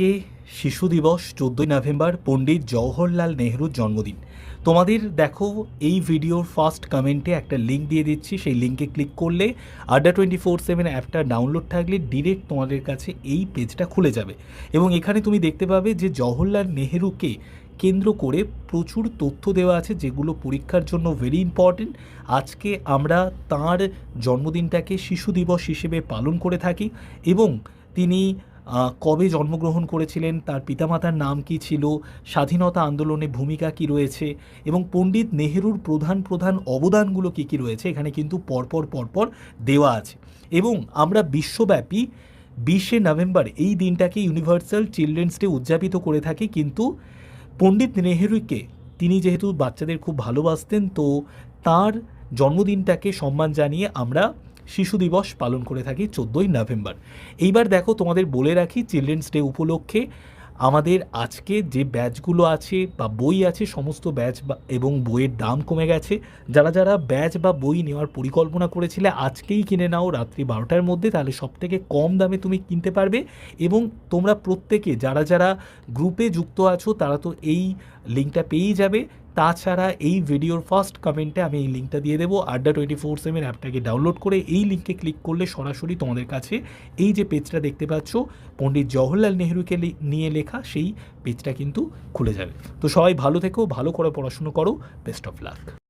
কে শিশু দিবস, চোদ্দোই নভেম্বর, পণ্ডিত জওহরলাল নেহরুর জন্মদিন। তোমাদের দেখো, এই ভিডিওর ফার্স্ট কমেন্টে একটা লিঙ্ক দিয়ে দিচ্ছি। সেই লিঙ্কে ক্লিক করলে আড্ডা টোয়েন্টি ফোর সেভেন অ্যাপটা ডাউনলোড থাকলে ডিরেক্ট তোমাদের কাছে এই পেজটা খুলে যাবে। এবং এখানে তুমি দেখতে পাবে যে জওহরলাল নেহরুকে কেন্দ্র করে প্রচুর তথ্য দেওয়া আছে, যেগুলো পরীক্ষার জন্য ভেরি ইম্পর্টেন্ট আজকে আমরা তার জন্মদিনটাকে শিশু দিবস হিসেবে পালন করে থাকি এবং তিনি কবে জন্মগ্রহণ করেছিলেন, তার পিতামাতার নাম কি ছিল, স্বাধীনতা আন্দোলনে ভূমিকা কি রয়েছে এবং পণ্ডিত নেহেরুর প্রধান প্রধান অবদানগুলো কি কি রয়েছে, এখানে কিন্তু পরপর পরপর দেওয়া আছে। এবং আমরা বিশ্বব্যাপী বিশে নভেম্বর এই দিনটাকে ইউনিভার্সাল চিলড্রেন্স ডে উদযাপিত করে থাকি, কিন্তু পণ্ডিত নেহেরুকে তিনি যেহেতু বাচ্চাদের খুব ভালোবাসতেন, তো তার জন্মদিনটাকে সম্মান জানিয়ে আমরা শিশু দিবস পালন করে থাকি চোদ্দোই নভেম্বর। এইবার দেখো তোমাদের বলে রাখি চিলড্রেন্স ডে উপলক্ষে আমাদের আজকে যে ব্যাচগুলো আছে বা বই আছে, সমস্ত ব্যাচ এবং বইয়ের দাম কমে গেছে। যারা যারা ব্যাচ বা বই নেওয়ার পরিকল্পনা করেছিলে, আজকেই কিনে নাও রাত্রি বারোটার মধ্যে, তাহলে সব থেকে কম দামে তুমি কিনতে পারবে। এবং তোমরা প্রত্যেকে, যারা যারা গ্রুপে যুক্ত আছো, তারা তো এই লিঙ্কটা পেয়েই যাবে। তাছাড়া এই ভিডিওর ফার্স্ট কমেন্টে আমি এই লিঙ্কটা দিয়ে দেবো। আড্ডা টোয়েন্টি ফোর সেভেন অ্যাপটাকে ডাউনলোড করে এই লিঙ্কে ক্লিক করলে সরাসরি তোমাদের কাছে এই যে পেজটা দেখতে পাচ্ছ, পণ্ডিত জওহরলাল নেহরুকে নিয়ে লেখা, সেই পেজটা কিন্তু খুলে যাবে। তো সবাই ভালো থেকো, ভালো করে পড়াশুনো করো। Best of luck